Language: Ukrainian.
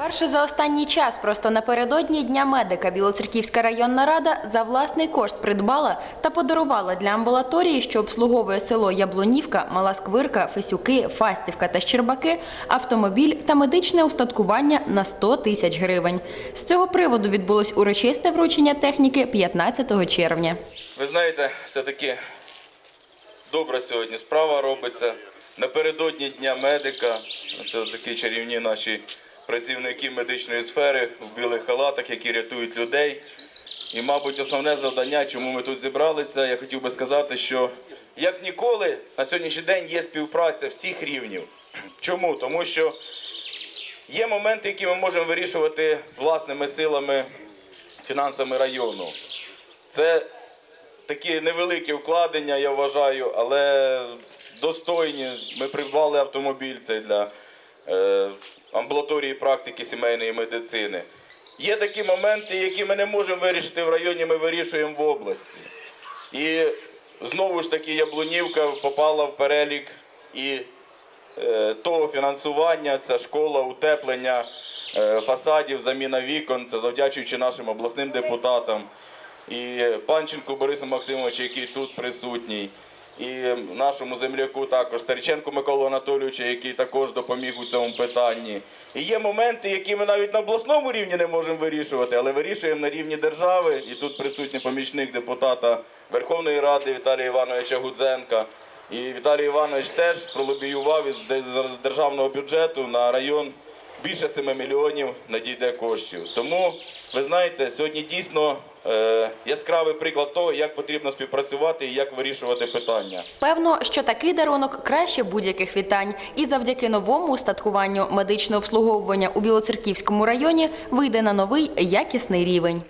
Вперше за останній час, просто напередодні Дня медика, Білоцерківська районна рада за власний кошт придбала та подарувала для амбулаторії, що обслуговує село Яблунівка, Мала Сквирка, Фесюки, Фастівка та Щербаки, автомобіль та медичне устаткування на 100 тисяч гривень. З цього приводу відбулось урочисте вручення техніки 15 червня. Ви знаєте, все-таки добра сьогодні справа робиться. Напередодні Дня медика, це такі чарівні наші працівники медичної сфери в білих халатах, які рятують людей. І, мабуть, основне завдання, чому ми тут зібралися, я хотів би сказати, що як ніколи на сьогоднішній день є співпраця всіх рівнів. Чому? Тому що є моменти, які ми можемо вирішувати власними силами, фінансами району. Це такі невеликі вкладення, я вважаю, але достойні. Ми придбали автомобіль цей для амбулаторії практики сімейної медицини. Є такі моменти, які ми не можемо вирішити в районі, ми вирішуємо в області. І знову ж таки Яблунівка попала в перелік і е, того фінансування, це школа, утеплення е, фасадів, заміна вікон, це завдячуючи нашим обласним депутатам. І Панченку Борису Максимовичу, який тут присутній, і нашому земляку також Стариченку Миколу Анатолійовичу, який також допоміг у цьому питанні. І є моменти, які ми навіть на обласному рівні не можемо вирішувати, але вирішуємо на рівні держави. І тут присутній помічник депутата Верховної Ради Віталія Івановича Гудзенка. І Віталій Іванович теж пролобіював із державного бюджету на район більше 7 мільйонів надійде коштів. Тому ви знаєте, сьогодні дійсно яскравий приклад того, як потрібно співпрацювати і як вирішувати питання. Певно, що такий дарунок краще будь-яких вітань, і завдяки новому устаткуванню медичне обслуговування у Білоцерківському районі вийде на новий якісний рівень.